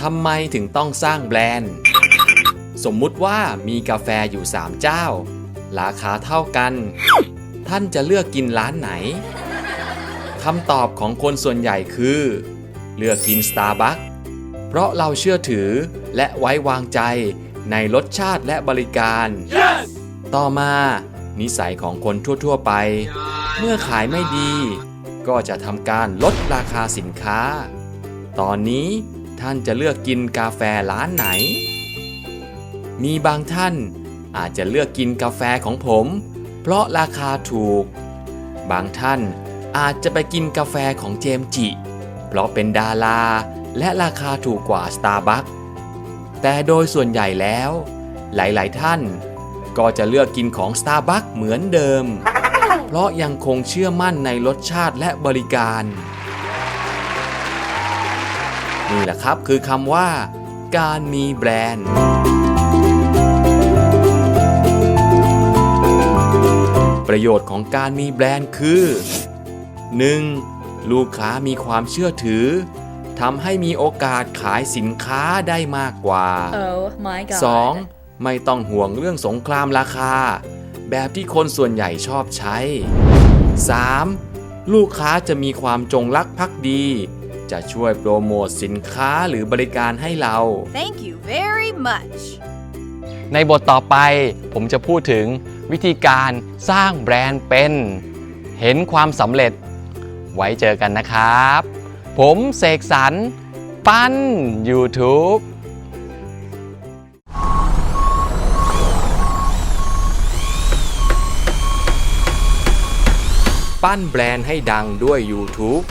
ทำไมถึงต้องสร้างแบรนด์ สมมุติว่ามีกาแฟอยู่ 3 เจ้า ราคาเท่ากัน ท่านจะเลือกกินร้านไหนคำตอบของคนส่วนใหญ่คือ เลือกกิน Starbucks เพราะเราเชื่อถือและไว้วางใจในรสชาติและบริการต่อมา นิสัยของคนทั่ว ๆ ไป เมื่อขายไม่ดี ก็จะทำการลดราคาสินค้า ตอนนี้ ท่านจะเลือกกินกาแฟร้านไหน มีบางท่านอาจจะเลือกกินกาแฟของผม เพราะราคาถูก บางท่านอาจจะไปกินกาแฟของเจมจิ เพราะเป็นดาราและราคาถูกกว่า Starbucks แต่โดยส่วนใหญ่แล้ว หลายๆ ท่านก็จะเลือกกินของ Starbucks เหมือนเดิม เพราะยังคงเชื่อมั่นในรสชาติและบริการ นี่แหละครับคือคำว่า การมีแบรนด์ ประโยชน์ของการมีแบรนด์คือ 1. ลูกค้ามีความเชื่อถือทำให้มีโอกาสขายสินค้าได้มากกว่า Oh my god. 2. ไม่ต้องห่วงเรื่องสงครามราคา แบบที่คนส่วนใหญ่ชอบใช้ 3. ลูกค้าจะมีความจงรักภักดี จะช่วยโปรโมทสินค้าหรือบริการให้เรา Thank you very much. ในบทต่อไปผมจะพูดถึงวิธีการสร้างแบรนด์เป็น เห็นความสำเร็จ ไว้เจอกันนะครับ ผมเสกสรรปั้น YouTube ปั้นแบรนด์ให้ดังด้วย YouTube